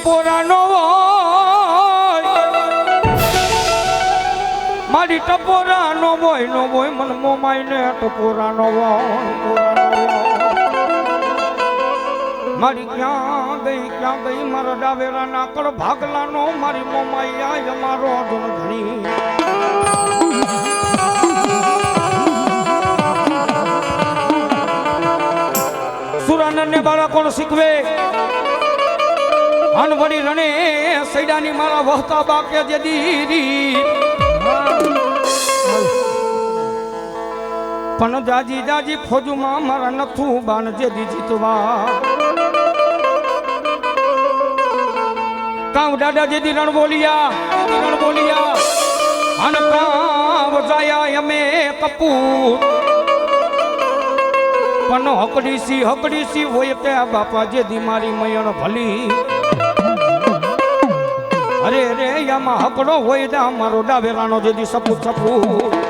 ટપોરાનો મારી ટપોરાનો હોય નો હોય મન મોમાઈ ને ટપોરાનો મારી ક્યાં ગઈ ક્યાં ગઈ, મારા ડાવેરા ના કળ ભાગલાનો, મારી મોમાઈ આય મારો ધન ધણી. સુરાનંદ ને બાળા શીખવે. અનવડી રણે સૈડાની મારા વહતા બાકે જે દીરી. પણ જાજી જાજી ફોજુમાં મારા નથું બાણ જે જીતવા કામ દાદા જે દી રણ બોલિયા રણ બોલિયા. અન કામ જાયા અમે કપૂર. પણ હકડીસી હકડીસી હોય ત્યાં બાપા જે દી મારી મયણ ભલી. અરે રે યામાં હકડો હોય તે અમારો ડાવેરાનો જેથી સપૂત સપૂત.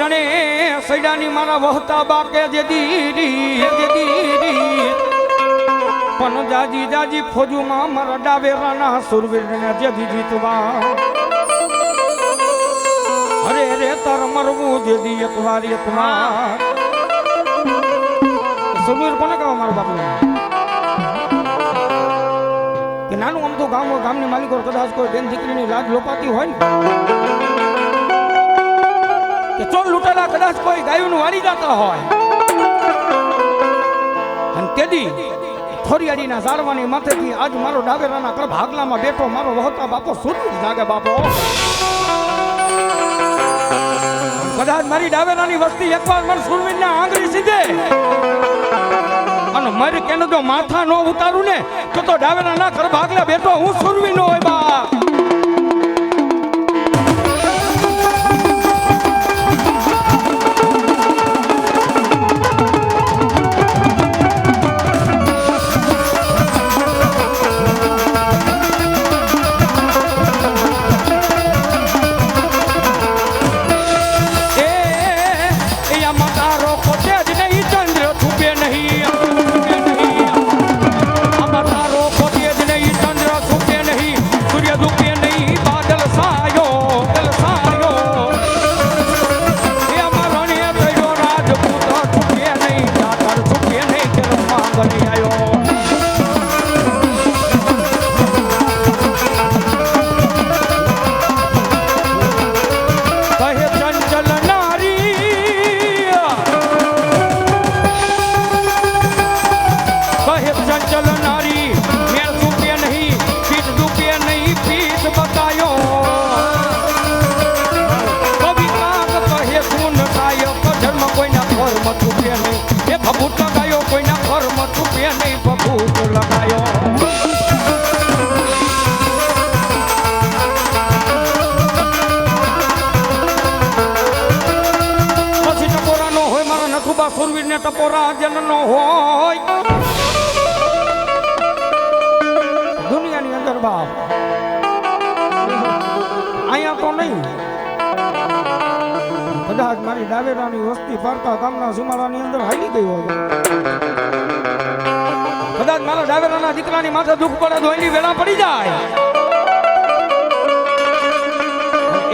રણે સૈડાની મારા વહતા બાકે જે દીરી જે દીરી. પણ જાજી જાજી ફોજુમાં મારા ડાબેરાના સુરવીર ને જે દી જીતવા. અરે રે તર મરવું જે દી એક વાર એક વાર સુરવીર કોને કહો મારો બાપુ નાનું અમથું ગામ, ગામની માલિકો કદાચ કોઈ બેન દીકરીની લાજ લોપાતી હોય ને. કે ચોર લૂંટેલા કદાચ કોઈ ગાયનું વાળી જતા હોય. અને તેદી થોરિયાડીના ઝાડવાની માથેથી આજ મારો ડાબેરાના કર ભાગલામાં બેઠો મારો વહતા બાપો સુરત જાગે બાપો. કદાચ મારી ડાબેરાની વસ્તી એકવાર મને સુરવીરને આંગળી સીધે. અને મારી કેનો જો માથા નો ઉતારું ને, તો તો ડાબેરાના કર ભાગલા બેઠો હું સુરવી નો હોય બા ફરતા ગામના સીમાડાની અંદર હાલી ગયો હતો. કદાચ મારા ડાવેરાના દીકરાની માથે દુઃખ પડે તો એની વેળા પડી જાય.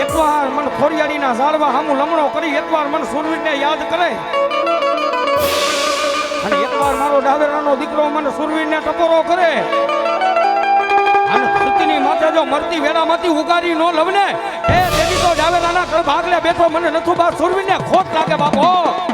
એકવાર મન ખોરિયાડીના ઝાડવા હામુ લમણો કરી, એકવાર મન સુરવીરને યાદ કરે. અને એકવાર મારો ડાવેરાનો દીકરો મને સુરવીરને ટકોરો કરે. અને જો મરતી વેરામાંથી ઉગારી નો લવને એ તો ડાવેરાના કર ભાગલે બેઠો મને નથુ બા સુરવીરને ખોટ લાગે બાપો.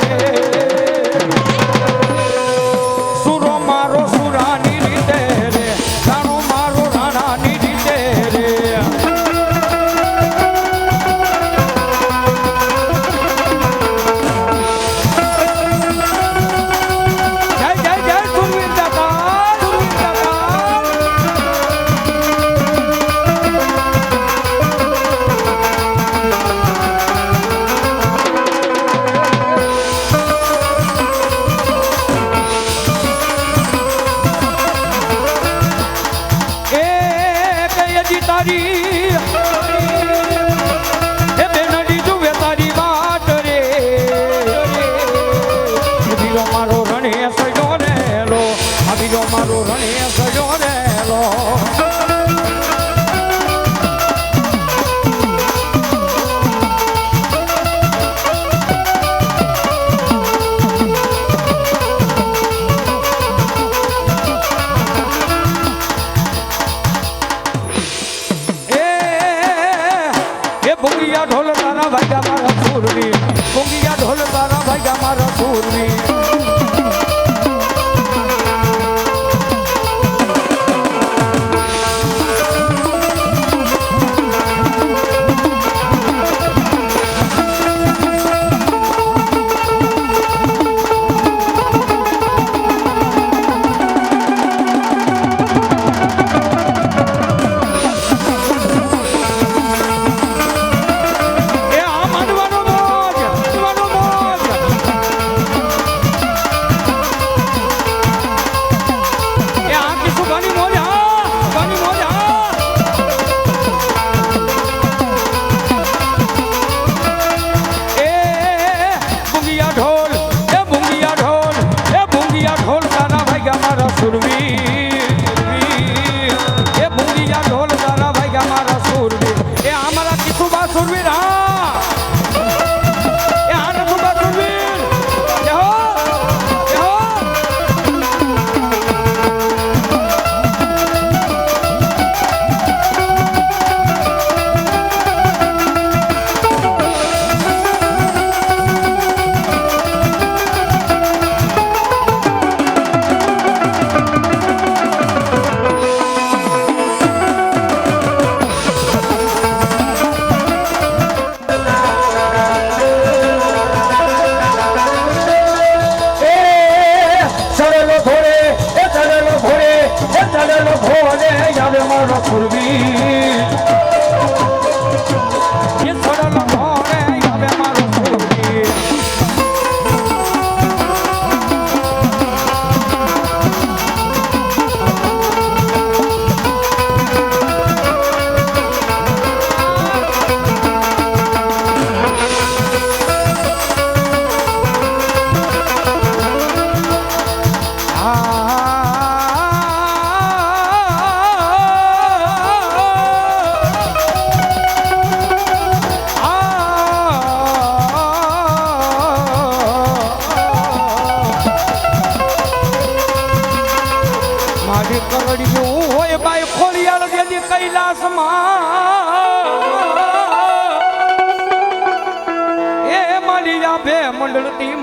મારો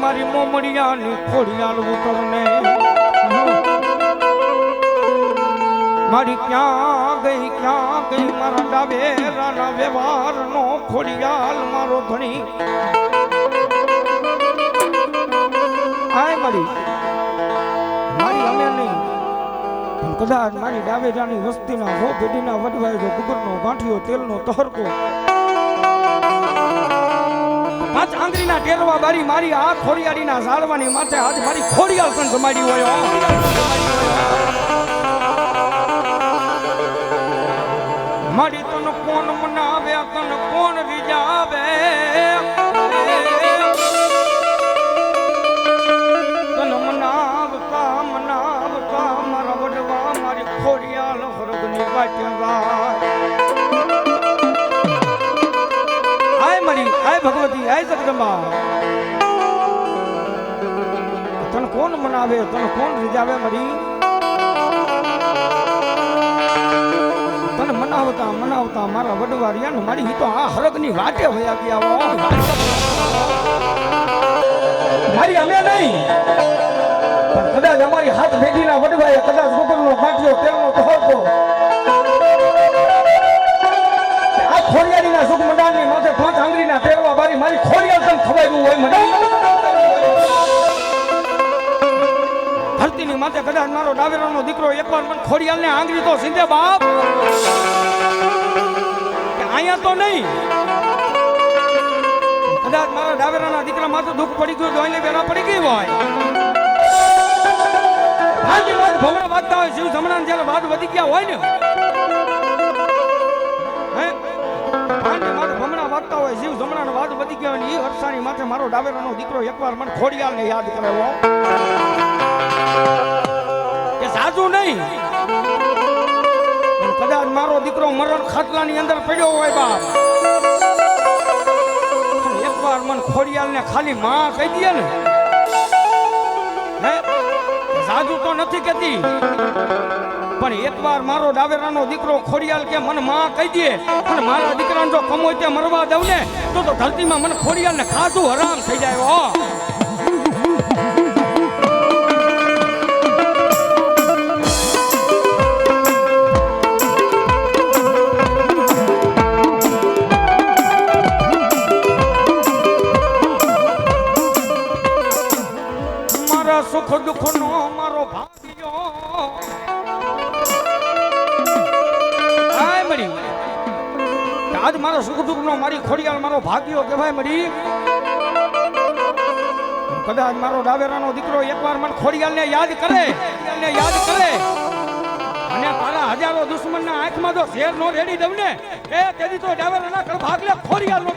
મારી મોમડિયાની ખોડિયાળ ઉતરને મારી ક્યાં ગઈ ક્યાં ગઈ, મારા ડાબેરાના વ્યવહારનો ખોડિયાલ મારો ધણી. આય મારી. મારી અમે નહીં. પણ કદાચ મારી ડાબેરાની વસ્તીના હો પેઢીના વડવાય જો ગુગરનો ગાંઠિયો, તેલનો તહરકો આંગળીના ટેરવા બારી મારી આ ખોડિયાળીના ઝાડવાની માથે હાથ મારી ખોડિયાળ પણ સમાડી હોય. મારી તન કોણ મનાવે, તન કોણ રીજાવે તન મનાવતા મનાવતા મારા વડવા મારી ખોડિયાળ હરગની વાટ્યા ભગવતી જગદંબા તન કોણ મનાવે? તન કોણ રીજાવે મરી? તને મનાવતા મનાવતા મારા વડવારિયા ને મારી તો આ હરગની વાટે વયા ગયા. મારી અમે નહીં. કદાચ અમારી હાથ ભેગીના વડવાએ કદાચ ગોકળનો ગાંઠિયો, તેલનો તહરકો ખોડિયારીના સુખ મંડાણની માથે પાંચ આંગળીના તેરવા બારી મારી ખોડિયાર તને ખવાયું હોય મને. ધરતીની માથે કદાચ મારો ડાવેરાનો દીકરો એકવાર મને ખોડિયાલને આંગળી તો સિંધે બાપ. અહીંયા તો નહીં. કદાચ મારા ડાવેરાના દીકરા માથે દુઃખ પડી ગયું એને બેરા પડી ગઈ હોય. ભમરા વાગતા હોય, શિવ જમણા જ્યારે વાત વધી ગયા હોય ને વાગતા હોય જીવ જમણા વાદ વધી ગયા એ હરસાની માથે મારો ડાવેરાનો દીકરો એકવાર મને ખોડિયાલને યાદ કરાવો કે સાજુ નહીં. કદાચ મારો દીકરો મરણ ખાટલાની અંદર પડ્યો હોય બાપ. એકવાર મન ખોડિયાલને ખાલી માં કહી દે ને. હે? સાજુ તો નથી કહેતી. પણ એકવાર મારો ડાવેરાનો દીકરો ખોડિયાલ કે મને માં કહી દે, પણ મારા દીકરાને જો કમોય તે મરવા દઉં ને, તો તો ધરતીમાં મને ખોડિયાલને ખાધું હરામ થઈ જાય, હો. મારા સુખ આજ મારા સુખ દુઃખ નો મારી ખોડિયાળ, મારો ભાગ્યો કહેવાય મળી કદાચ મારો ડાવેરાનો દીકરો એકવાર મને ખોડિયાલને યાદ કરે ને યાદ કરે. અને તારા હજારો દુશ્મનના આંખમાં જો શેર નો રેડી દઉં ને, એ તેથી તો ડાવેરાના ભાગલે ખોડિયાલ નો